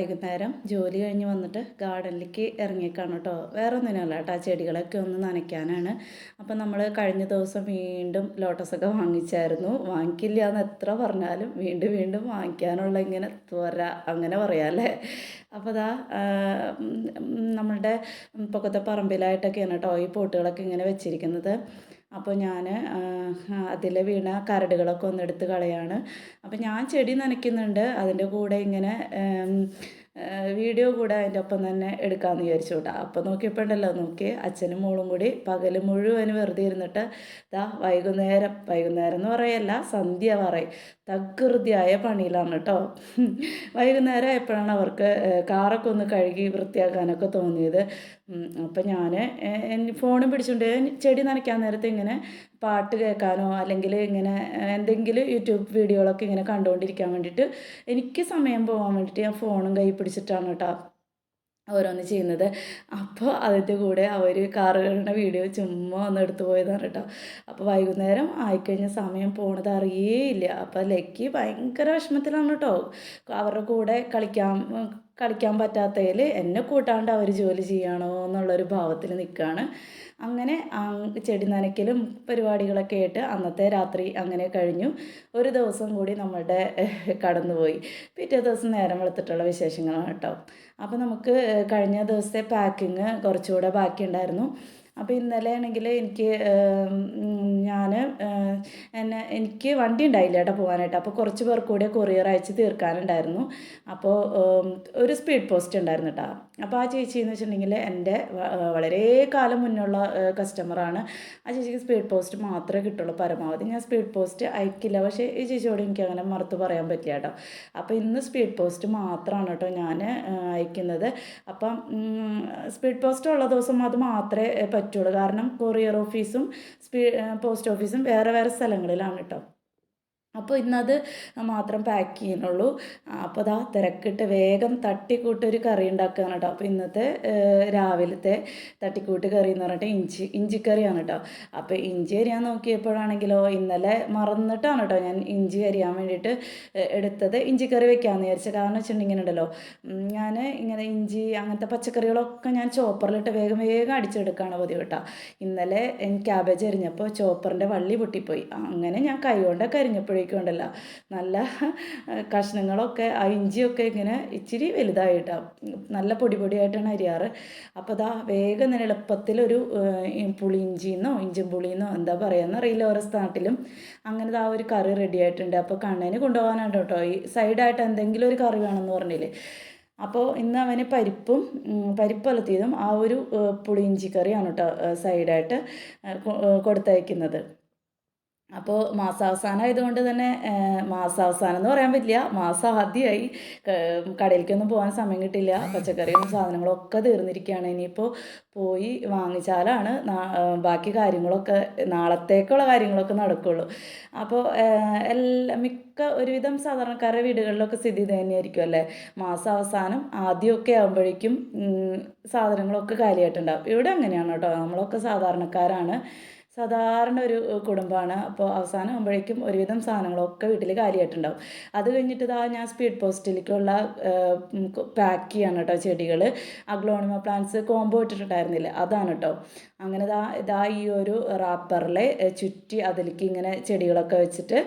വൈകുന്നേരം ജോലി കഴിഞ്ഞ് വന്നിട്ട് ഗാർഡനിലേക്ക് ഇറങ്ങിയേക്കാണ് കേട്ടോ. വേറെ ഒന്നിനല്ല കേട്ടോ ചെടികളൊക്കെ ഒന്ന് നനയ്ക്കാനാണ്. അപ്പം നമ്മൾ കഴിഞ്ഞ ദിവസം വീണ്ടും ലോട്ടസൊക്കെ വാങ്ങിച്ചായിരുന്നു. വാങ്ങിക്കില്ല എന്ന് എത്ര പറഞ്ഞാലും വീണ്ടും വീണ്ടും വാങ്ങിക്കാനുള്ള ഇങ്ങനെ ത്വര അങ്ങനെ പറയാമല്ലേ അപ്പോൾ അതാ നമ്മളുടെ പൊക്കത്തെ പറമ്പിലായിട്ടൊക്കെയാണ് കേട്ടോ ഈ പോട്ടുകളൊക്കെ ഇങ്ങനെ വെച്ചിരിക്കുന്നത്. അപ്പോൾ ഞാൻ അതിൽ വീണ കരടുകളൊക്കെ ഒന്ന് എടുത്ത് കളയാണ്. അപ്പോൾ ഞാൻ ചെടി നനയ്ക്കുന്നുണ്ട്. അതിന്റെ കൂടെ ഇങ്ങനെ വീഡിയോ കൂടെ അതിന്റെ ഒപ്പം തന്നെ എടുക്കാമെന്ന് വിചാരിച്ചു കേട്ടോ. അപ്പോൾ നോക്കിയപ്പോൾ ഉണ്ടല്ലോ നോക്കി അച്ഛനും മോളും കൂടി പകൽ മുഴുവൻ വെറുതെ ഇരുന്നിട്ട് ഇതാ വൈകുന്നേരം വൈകുന്നേരം എന്ന് പറയല്ല സന്ധ്യ പറയും തകൃതിയായ പണിയിലാണ് കേട്ടോ. വൈകുന്നേരം എപ്പോഴാണ് അവർക്ക് കാറൊക്കെ ഒന്ന് കഴുകി വൃത്തിയാക്കാനൊക്കെ തോന്നിയത്. അപ്പം ഞാൻ ഫോണും പിടിച്ചുകൊണ്ട് ചെടി നനയ്ക്കാൻ നേരത്തെ ഇങ്ങനെ പാട്ട് കേൾക്കാനോ അല്ലെങ്കിൽ ഇങ്ങനെ എന്തെങ്കിലും യൂട്യൂബ് വീഡിയോകളൊക്കെ ഇങ്ങനെ കണ്ടുകൊണ്ടിരിക്കാൻ വേണ്ടിയിട്ട് എനിക്ക് സമയം പോകാൻ വേണ്ടിയിട്ട് ഞാൻ ഫോണും കൈ പിടിച്ചിട്ടാണ് കേട്ടോ ഓരോന്ന് ചെയ്യുന്നത്. അപ്പോൾ അതിന്റെ കൂടെ അവർ കാറുകളുടെ വീഡിയോ ചുമ്മാ ഒന്ന് എടുത്തു പോയതാണ് കേട്ടോ. അപ്പോൾ വൈകുന്നേരം ആയിക്കഴിഞ്ഞ സമയം പോണത് അറിയേയില്ല. അപ്പോൾ ലക്കി ഭയങ്കര വിഷമത്തിലാണ് കേട്ടോ. അവരുടെ കൂടെ കളിക്കാൻ കളിക്കാൻ പറ്റാത്തതിൽ എന്നെ കൂട്ടാണ്ട് അവർ ജോലി ചെയ്യണോ എന്നുള്ളൊരു ഭാവത്തിൽ നിൽക്കുകയാണ് അങ്ങനെ ചെടി നനയ്ക്കലും പരിപാടികളൊക്കെ ആയിട്ട് അന്നത്തെ രാത്രി അങ്ങനെ കഴിഞ്ഞു. ഒരു ദിവസം കൂടി നമ്മളുടെ കടന്നുപോയി. പിറ്റേ ദിവസം നേരം വെളുത്തിട്ടുള്ള വിശേഷങ്ങളാണ് കേട്ടോ. അപ്പോൾ നമുക്ക് കഴിഞ്ഞ ദിവസത്തെ പാക്കിങ് കുറച്ചുകൂടെ ബാക്കിയുണ്ടായിരുന്നു. അപ്പോൾ ഇന്നലെ ആണെങ്കിൽ എനിക്ക് ഞാൻ എന്നെ എനിക്ക് വണ്ടി ഉണ്ടായില്ല കേട്ടോ പോകാനായിട്ട്. അപ്പോൾ കുറച്ച് പേർ കൂടെ കൊറിയർ അയച്ച് തീർക്കാനുണ്ടായിരുന്നു. അപ്പോൾ ഒരു സ്പീഡ് പോസ്റ്റ് ഉണ്ടായിരുന്നു കേട്ടോ അപ്പോൾ ആ ചേച്ചി എന്ന് വെച്ചിട്ടുണ്ടെങ്കിൽ എന്റെ വളരെ കാലം മുന്നുള്ള കസ്റ്റമറാണ് ആ ചേച്ചിക്ക് സ്പീഡ് പോസ്റ്റ് മാത്രമേ കിട്ടുള്ളൂ. പരമാവധി ഞാൻ സ്പീഡ് പോസ്റ്റ് അയക്കില്ല. പക്ഷേ ഈ ചേച്ചിയോട് എനിക്ക് അങ്ങനെ മറുത്ത് പറയാൻ പറ്റില്ല കേട്ടോ അപ്പോൾ ഇന്ന് സ്പീഡ് പോസ്റ്റ് മാത്രമാണ് കേട്ടോ ഞാൻ അയക്കുന്നത്. അപ്പം സ്പീഡ് പോസ്റ്റ് ഉള്ള ദിവസം അത് മാത്രമേ പറ്റുള്ളൂ. കാരണം കൊറിയർ ഓഫീസും സ്പീ പോസ്റ്റ് ഓഫീസും വേറെ വേറെ സ്ഥലങ്ങളിലാണ് കേട്ടോ അപ്പോൾ ഇന്നത് മാത്രം പാക്ക് ചെയ്യുന്നുള്ളൂ. അപ്പോൾ അതാ തിരക്കിട്ട് വേഗം തട്ടിക്കൂട്ടൊരു കറി ഉണ്ടാക്കുകയാണ് കേട്ടോ അപ്പോൾ ഇന്നത്തെ രാവിലത്തെ തട്ടിക്കൂട്ട് കറി എന്ന് പറഞ്ഞിട്ട് ഇഞ്ചി ഇഞ്ചിക്കറിയാണ് കേട്ടോ അപ്പോൾ ഇഞ്ചി അരിയാൻ നോക്കിയപ്പോഴാണെങ്കിലോ ഇന്നലെ മറന്നിട്ടാണ് കേട്ടോ ഞാൻ ഇഞ്ചി അരിയാൻ വേണ്ടിയിട്ട് എടുത്തത്. ഇഞ്ചിക്കറി വെക്കാമെന്ന് വിചാരിച്ചത് കാരണം വെച്ചിട്ടുണ്ടെങ്കിൽ ഉണ്ടല്ലോ ഞാൻ ഇങ്ങനെ ഇഞ്ചി അങ്ങനത്തെ പച്ചക്കറികളൊക്കെ ഞാൻ ചോപ്പറിലിട്ട് വേഗം വേഗം അടിച്ചെടുക്കുകയാണ് പതിവ് കേട്ടോ ഇന്നലെ ക്യാബേജ് അരിഞ്ഞപ്പോൾ ചോപ്പറിന്റെ വള്ളി പൊട്ടിപ്പോയി. അങ്ങനെ ഞാൻ കൈകൊണ്ടൊക്കെ അരിഞ്ഞപ്പോഴേ ഉപയോഗിക്കുന്നുണ്ടല്ലോ നല്ല കഷ്ണങ്ങളൊക്കെ ആ ഇഞ്ചിയൊക്കെ ഇങ്ങനെ ഇച്ചിരി വലുതായിട്ടാണ് നല്ല പൊടി പൊടിയായിട്ടാണ് അരിയാറ്. അപ്പോൾ അതാ വേഗം തന്നെ എളുപ്പത്തിലൊരു പുളിയിഞ്ചിന്നോ ഇഞ്ചും പുളിന്നോ എന്താ പറയുക അറിയില്ല ഓരോ നാട്ടിലും. അങ്ങനത്തെ ആ ഒരു കറി റെഡി ആയിട്ടുണ്ട്. അപ്പോൾ കണ്ണന് കൊണ്ടുപോകാനാണ് കേട്ടോ. ഈ സൈഡായിട്ട് എന്തെങ്കിലും ഒരു കറി വേണമെന്ന് പറഞ്ഞില്ലേ. അപ്പോൾ ഇന്ന് അവന് പരിപ്പും പരിപ്പലത്തിയതും ആ ഒരു പുളിയിഞ്ചി കറിയാണ് കേട്ടോ സൈഡായിട്ട് കൊടുത്തയക്കുന്നത്. അപ്പോൾ മാസാവസാനം ആയതുകൊണ്ട് തന്നെ മാസാവസാനം എന്ന് പറയാൻ പറ്റില്ല. മാസം ആദ്യമായി കടയിലേക്കൊന്നും പോകാൻ സമയം കിട്ടില്ല. പച്ചക്കറിയും സാധനങ്ങളും ഒക്കെ തീർന്നിരിക്കുകയാണ്. ഇനിയിപ്പോൾ പോയി വാങ്ങിച്ചാലാണ് ബാക്കി കാര്യങ്ങളൊക്കെ നാളത്തേക്കുള്ള കാര്യങ്ങളൊക്കെ നടക്കുള്ളൂ. അപ്പോൾ എല്ലാ മിക്ക ഒരുവിധം സാധാരണക്കാരുടെ വീടുകളിലൊക്കെ സ്ഥിതി തന്നെയായിരിക്കും അല്ലേ? മാസാവസാനം ആദ്യമൊക്കെ ആകുമ്പോഴേക്കും സാധനങ്ങളൊക്കെ കാലിയായിട്ടുണ്ടാവും. ഇവിടെ അങ്ങനെയാണ് കേട്ടോ. നമ്മളൊക്കെ സാധാരണക്കാരാണ്. സാധാരണ ഒരു കുടുംബമാണ്. അപ്പോൾ അവസാനം ആകുമ്പോഴേക്കും ഒരുവിധം സാധനങ്ങളൊക്കെ വീട്ടിൽ കാര്യമായിട്ടുണ്ടാവും അത് കഴിഞ്ഞിട്ട് ഇതാ ഞാൻ സ്പീഡ് പോസ്റ്റിലേക്കുള്ള പാക്ക് ചെയ്യാണ് കേട്ടോ ചെടികൾ അഗ്ലോണിമ പ്ലാന്റ്സ് കോംബോ ഇട്ടിട്ടുണ്ടായിരുന്നില്ല. അതാണ് കേട്ടോ അങ്ങനെ ഇതാ ഇതാ ഈ ഒരു റാപ്പറിൽ ചുറ്റി അതിലേക്ക് ഇങ്ങനെ ചെടികളൊക്കെ വെച്ചിട്ട്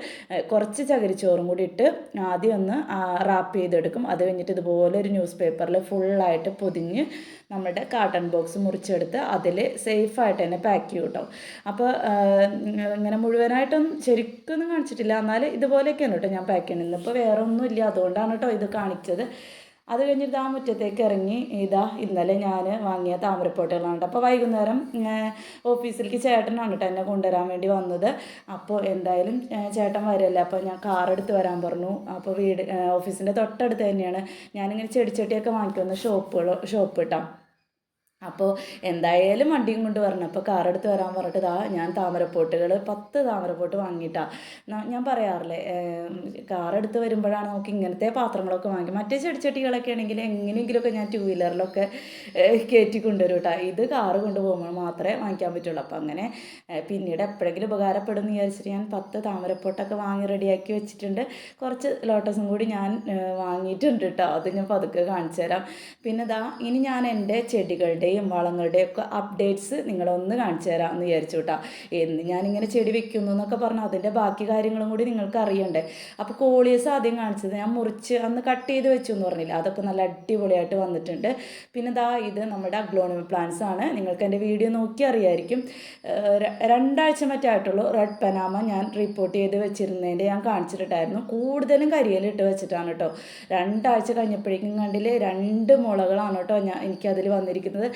കുറച്ച് ചകിരിച്ചോറും കൂടി ഇട്ട് ആദ്യം ഒന്ന് റാപ്പ് ചെയ്തെടുക്കും. അത് കഴിഞ്ഞിട്ട് ഇതുപോലെ ഒരു ന്യൂസ് പേപ്പറിൽ ഫുള്ളായിട്ട് പൊതിഞ്ഞ് നമ്മുടെ കാട്ടൺ ബോക്സ് മുറിച്ചെടുത്ത് അതിൽ സേഫായിട്ട് തന്നെ പാക്ക് ചെയ്യും കേട്ടോ അപ്പോൾ ഇങ്ങനെ മുഴുവനായിട്ടും ശരിക്കൊന്നും കാണിച്ചിട്ടില്ല. എന്നാൽ ഇതുപോലെയൊക്കെയാണ് കേട്ടോ ഞാൻ പാക്ക് ചെയ്യുന്നത്. ഇപ്പോൾ വേറെ ഒന്നും ഇല്ല. അതുകൊണ്ടാണ് കേട്ടോ ഇത് കാണിച്ചത്. അത് കഴിഞ്ഞിട്ട് ആ മുറ്റത്തേക്ക് ഇറങ്ങി ഇതാ ഇന്നലെ ഞാൻ വാങ്ങിയ താമരപ്പോട്ടുകളാണ് അപ്പോൾ വൈകുന്നേരം ഓഫീസിലേക്ക് ചേട്ടനാണ് കേട്ടോ എന്നെ കൊണ്ടുവരാൻ വേണ്ടി വന്നത്. അപ്പോൾ എന്തായാലും ചേട്ടൻ വരല്ലേ? അപ്പോൾ ഞാൻ കാർ എടുത്ത് വരാൻ പറഞ്ഞു. അപ്പോൾ വീട് ഓഫീസിന്റെ തൊട്ടടുത്ത് തന്നെയാണ്. ഞാനിങ്ങനെ ചെടിച്ചട്ടിയൊക്കെ വാങ്ങിക്കുന്ന ഷോപ്പുകൾ ഷോപ്പ് കിട്ടാം അപ്പോൾ എന്തായാലും വണ്ടിയും കൊണ്ട് വരണം. അപ്പോൾ കാർ എടുത്ത് വരാൻ പറഞ്ഞിട്ട് ഇതാ ഞാൻ താമരപ്പോട്ടുകൾ പത്ത് താമരപ്പോട്ട് വാങ്ങിയിട്ടാ. ഞാൻ പറയാറില്ലേ കാർ എടുത്ത് വരുമ്പോഴാണ് നമുക്ക് ഇങ്ങനത്തെ പാത്രങ്ങളൊക്കെ വാങ്ങി. മറ്റേ ചെടിച്ചട്ടികളൊക്കെ ആണെങ്കിൽ എങ്ങനെയെങ്കിലുമൊക്കെ ഞാൻ ടൂ വീലറിലൊക്കെ കയറ്റി കൊണ്ടുവരും കേട്ടോ ഇത് കാറ് കൊണ്ടുപോകുമ്പോൾ മാത്രമേ വാങ്ങിക്കാൻ പറ്റുള്ളൂ. അപ്പോൾ അങ്ങനെ പിന്നീട് എപ്പോഴെങ്കിലും ഉപകാരപ്പെടും എന്ന് വിചാരിച്ചിട്ട് ഞാൻ പത്ത് താമരപ്പോട്ടൊക്കെ വാങ്ങി റെഡിയാക്കി വെച്ചിട്ടുണ്ട്. കുറച്ച് ലോട്ടസും കൂടി ഞാൻ വാങ്ങിയിട്ടുണ്ട് കേട്ടോ അത് ഞാൻ പതുക്കെ കാണിച്ചു തരാം പിന്നെ ദാ ഇനി ഞാൻ എന്റെ ചെടികളുടെയും വളങ്ങളുടെയും ഒക്കെ അപ്ഡേറ്റ്സ് നിങ്ങളൊന്ന് കാണിച്ചു തരാം എന്ന് വിചാരിച്ചു കേട്ടോ. എന്ന് ഞാനിങ്ങനെ ചെടി വെക്കുന്നു എന്നൊക്കെ പറഞ്ഞാൽ അതിന്റെ ബാക്കി കാര്യങ്ങളും കൂടി നിങ്ങൾക്ക് അറിയണ്ടേ. അപ്പോൾ കോളിയസ് ആദ്യം കാണിച്ചത് ഞാൻ മുറിച്ച് അന്ന് കട്ട് ചെയ്ത് വെച്ചു എന്ന് പറഞ്ഞില്ല? അതൊക്കെ നല്ല അടിപൊളിയായിട്ട് വന്നിട്ടുണ്ട്. പിന്നെ ദാ ഇത് നമ്മുടെ അഗ്ലോണിമ പ്ലാന്റ്സ് ആണ്. നിങ്ങൾക്ക് എന്റെ വീഡിയോ നോക്കി അറിയായിരിക്കും. രണ്ടാഴ്ച മറ്റേ ആയിട്ടുള്ളൂ റെഡ് പനാമ ഞാൻ റിപ്പോർട്ട് ചെയ്ത് വെച്ചിരുന്നതിന്റെ ഞാൻ കാണിച്ചിട്ടുണ്ടായിരുന്നു. കൂടുതലും കരിയിലിട്ട് വെച്ചിട്ടാണ് കേട്ടോ. രണ്ടാഴ്ച കഴിഞ്ഞപ്പോഴേക്കും കണ്ടില്ലേ? രണ്ട് മുളകളാണ് കേട്ടോ ഞാൻ എനിക്കതിൽ വന്നിരിക്കുന്നത്.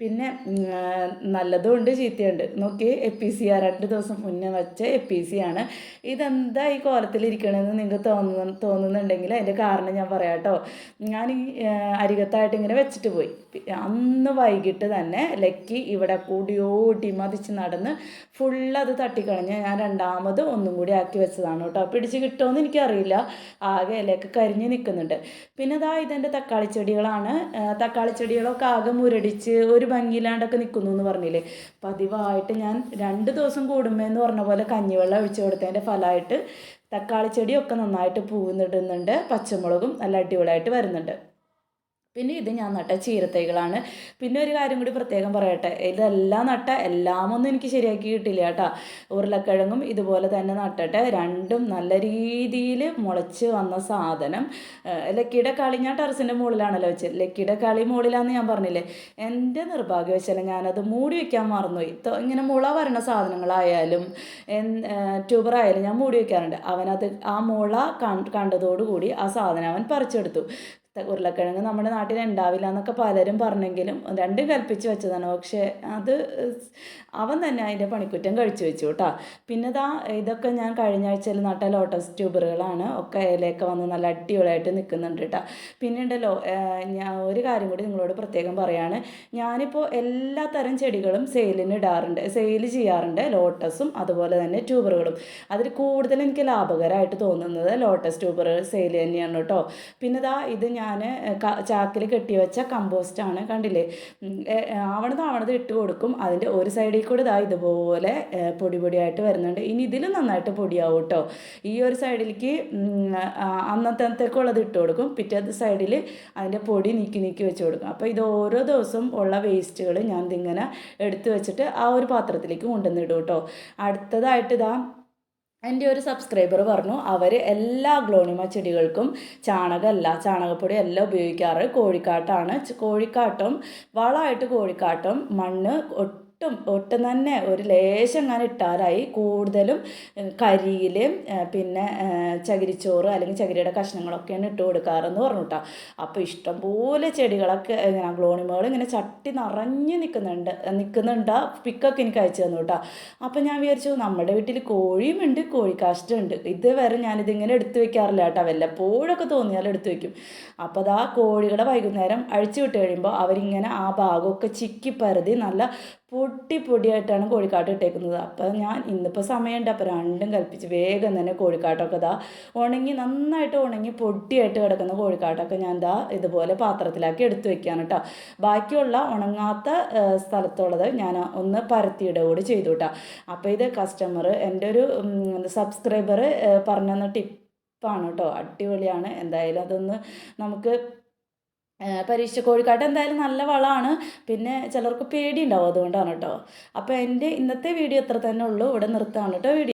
പിന്നെ നല്ലതും ഉണ്ട് ചീത്തയുണ്ട്. നോക്കി എ പി സി ആ രണ്ട് ദിവസം മുന്നേ വെച്ച എ പി സി ആണ്. ഇതെന്താ ഈ കോലത്തിലിരിക്കണമെന്ന് നിങ്ങൾക്ക് തോന്നുന്ന തോന്നുന്നുണ്ടെങ്കിൽ അതിന്റെ കാരണം ഞാൻ പറയാം കേട്ടോ. ഞാൻ ഈ അരികത്തായിട്ട് ഇങ്ങനെ വെച്ചിട്ട് പോയി. അന്ന് വൈകിട്ട് തന്നെ ലക്കി ഇവിടെ കൂടിയോടി മതിച്ച് നടന്ന് ഫുൾ അത് തട്ടിക്കളഞ്ഞ് ഞാൻ രണ്ടാമത് ഒന്നും കൂടി ആക്കി വെച്ചതാണ് കേട്ടോ. പിടിച്ച് കിട്ടുമെന്ന് എനിക്കറിയില്ല. ആകെ ഇലയൊക്കെ കരിഞ്ഞ് നിൽക്കുന്നുണ്ട്. പിന്നെ ഇതാ ഇതെന്റെ തക്കാളി ചെടികളാണ് തക്കാളി ചെടികളൊക്കെ ആകെ മുരടിച്ച് ഒരു ഭംഗിയില്ലാണ്ടൊക്കെ നിൽക്കുന്നു എന്ന് പറഞ്ഞില്ലേ? പതിവായിട്ട് ഞാൻ രണ്ട് ദിവസം കൂടുമ്പോൾ എന്ന് പറഞ്ഞ പോലെ കഞ്ഞിവെള്ളം ഒഴിച്ചു കൊടുത്തതിന്റെ ഫലമായിട്ട് തക്കാളി ചെടിയൊക്കെ നന്നായിട്ട് പൂവിന്നിടുന്നുണ്ട് പച്ചമുളകും നല്ല അടിപൊളിയായിട്ട് വരുന്നുണ്ട്. പിന്നെ ഇത് ഞാൻ നട്ട ചീരത്തൈകളാണ്. പിന്നെ ഒരു കാര്യം കൂടി പ്രത്യേകം പറയട്ടെ. ഇതെല്ലാം നട്ട എല്ലാം ഒന്നും എനിക്ക് ശരിയാക്കി കിട്ടില്ല കേട്ടോ. ഉരുളക്കിഴങ്ങും ഇതുപോലെ തന്നെ നട്ടിട്ട് രണ്ടും നല്ല രീതിയിൽ മുളച്ച് വന്ന സാധനം. ലക്കിയുടെ കളി ഞാൻ ടെറസിന്റെ മുകളിലാണല്ലോ വെച്ചത് ലക്കിയുടെ കളി മുകളിലാണെന്ന് ഞാൻ പറഞ്ഞില്ലേ? എന്റെ നിർഭാഗ്യവശാലും ഞാനത് മൂടി വയ്ക്കാൻ മറന്നുപോയി. ഇങ്ങനെ മുള വരണ സാധനങ്ങളായാലും ട്യൂബറായാലും ഞാൻ മൂടി വയ്ക്കാറുണ്ട് അവനത് ആ മുള കണ്ട് കണ്ടതോടുകൂടി ആ സാധനം അവൻ പറിച്ചെടുത്തു. ഉരുളക്കിഴങ്ങ് നമ്മുടെ നാട്ടിൽ ഉണ്ടാവില്ല എന്നൊക്കെ പലരും പറഞ്ഞെങ്കിലും രണ്ട് കൽപ്പിച്ച് വെച്ചതാണ്. പക്ഷേ അത് അവൻ തന്നെ അതിന്റെ പണിക്കുറ്റം കഴിച്ചു വെച്ചു കേട്ടോ. പിന്നെ ദാ ഇതൊക്കെ ഞാൻ കഴിഞ്ഞ ആഴ്ചയിൽ നട്ട ലോട്ടസ് ട്യൂബറുകളാണ് ഒക്കെ ഇലയൊക്കെ വന്ന് നല്ല അടിപൊളിയായിട്ട് നിൽക്കുന്നുണ്ട് കേട്ടോ. പിന്നെ ഉണ്ടല്ലോ ഞാൻ ഒരു കാര്യം കൂടി നിങ്ങളോട് പ്രത്യേകം പറയാണ്. ഞാനിപ്പോൾ എല്ലാ തരം ചെടികളും സെയിലിന് ഇടാറുണ്ട്. സെയിൽ ചെയ്യാറുണ്ട് ലോട്ടസും അതുപോലെ തന്നെ ട്യൂബറുകളും അതിൽ കൂടുതൽ എനിക്ക് ലാഭകരമായിട്ട് തോന്നുന്നത് ലോട്ടസ് ട്യൂബർ സെയിൽ തന്നെയാണ് കേട്ടോ. പിന്നെ ദാ ഇത് ഞാൻ ചാക്കിൽ കെട്ടി വെച്ച ആണ് കണ്ടില്ലേ? ആവണത് ആവണത് ഇട്ട് കൊടുക്കും. അതിന്റെ ഒരു സൈഡിൽ കൂടെ ഇതാ ഇതുപോലെ പൊടി പൊടിയായിട്ട് വരുന്നുണ്ട്. ഇനി ഇതിലും നന്നായിട്ട് പൊടിയാവും കേട്ടോ ഈ ഒരു സൈഡിലേക്ക് അന്നത്തേക്കുള്ളത് ഇട്ട് കൊടുക്കും. പിറ്റേ സൈഡിൽ അതിന്റെ പൊടി നീക്കി നീക്കി വെച്ച് കൊടുക്കും. അപ്പോൾ ഇത് ഓരോ ദിവസവും ഉള്ള വേസ്റ്റുകൾ ഞാൻ ഇതിങ്ങനെ എടുത്ത് വെച്ചിട്ട് ആ ഒരു പാത്രത്തിലേക്ക് കൊണ്ടുവന്നിടും കേട്ടോ. അടുത്തതായിട്ട് ഇതാ എന്റെ ഒരു സബ്സ്ക്രൈബർ പറഞ്ഞു അവർ എല്ലാ ഗ്ലോണിമ ചെടികൾക്കും ചാണകമല്ല ചാണകപ്പൊടി അല്ല ഉപയോഗിക്കാറ്. കോഴിക്കാട്ടാണ്. കോഴിക്കാട്ടും വളമായിട്ട് കോഴിക്കാട്ടും മണ്ണ് ഒട്ടും ഒട്ടും തന്നെ ഒരു ലേശം അങ്ങനെ ഇട്ടാലായി. കൂടുതലും കരിയിൽ പിന്നെ ചകിരിച്ചോറ് അല്ലെങ്കിൽ ചകിരിയുടെ കഷ്ണങ്ങളൊക്കെയാണ് ഇട്ട് കൊടുക്കാറെന്ന് പറഞ്ഞു കേട്ടോ അപ്പോൾ ഇഷ്ടംപോലെ ചെടികളൊക്കെ ഇങ്ങനെ ഗ്ലോണിമകൾ ഇങ്ങനെ ചട്ടി നിറഞ്ഞ് നിൽക്കുന്നുണ്ട് നിൽക്കുന്നുണ്ട് പിക്കൊക്കെ എനിക്ക് അയച്ചു തന്നു കേട്ടോ അപ്പോൾ ഞാൻ വിചാരിച്ചു നമ്മുടെ വീട്ടിൽ കോഴിയും ഉണ്ട് കോഴിക്കാഷ്ടമുണ്ട് ഇതുവരെ ഞാനിതിങ്ങനെ എടുത്തു വെക്കാറില്ല കേട്ടോ. വല്ലപ്പോഴൊക്കെ തോന്നിയാൽ എടുത്തു വെക്കും. അപ്പോൾ അതാ കോഴികളെ വൈകുന്നേരം അഴിച്ചു വിട്ട് കഴിയുമ്പോൾ അവരിങ്ങനെ ആ ഭാഗമൊക്കെ ചിക്കി പരതി നല്ല പൊട്ടി പൊടിയായിട്ടാണ് കോഴിക്കാട്ട് ഇട്ടേക്കുന്നത്. അപ്പം ഞാൻ ഇന്നിപ്പോൾ സമയമുണ്ട്. അപ്പോൾ രണ്ടും കൽപ്പിച്ച് വേഗം തന്നെ കോഴിക്കാട്ടൊക്കെ ഇതാ ഉണങ്ങി നന്നായിട്ട് ഉണങ്ങി പൊടിയായിട്ട് കിടക്കുന്ന കോഴിക്കാട്ടൊക്കെ ഞാൻ ഇതാ ഇതുപോലെ പാത്രത്തിലാക്കി എടുത്തു വെക്കുകയാണ് കേട്ടോ. ബാക്കിയുള്ള ഉണങ്ങാത്ത സ്ഥലത്തുള്ളത് ഞാൻ ഒന്ന് പരത്തിയിടുക കൂടി ചെയ്തു കേട്ടോ. അപ്പോൾ ഇത് കസ്റ്റമർ എന്റെ ഒരു സബ്സ്ക്രൈബർ പറഞ്ഞു തന്ന ടിപ്പാണ് കേട്ടോ. അടിപൊളിയാണ്. എന്തായാലും അതൊന്ന് നമുക്ക് പരീക്ഷ കോഴിക്കാട്ട് എന്തായാലും നല്ല വളമാണ് പിന്നെ ചിലർക്ക് പേടിയുണ്ടാവും അതുകൊണ്ടാണ് കേട്ടോ. അപ്പോൾ എന്റെ ഇന്നത്തെ വീഡിയോ ഇത്ര തന്നെ ഉള്ളൂ. ഇവിടെ നിർത്താണ് കേട്ടോ വീഡിയോ.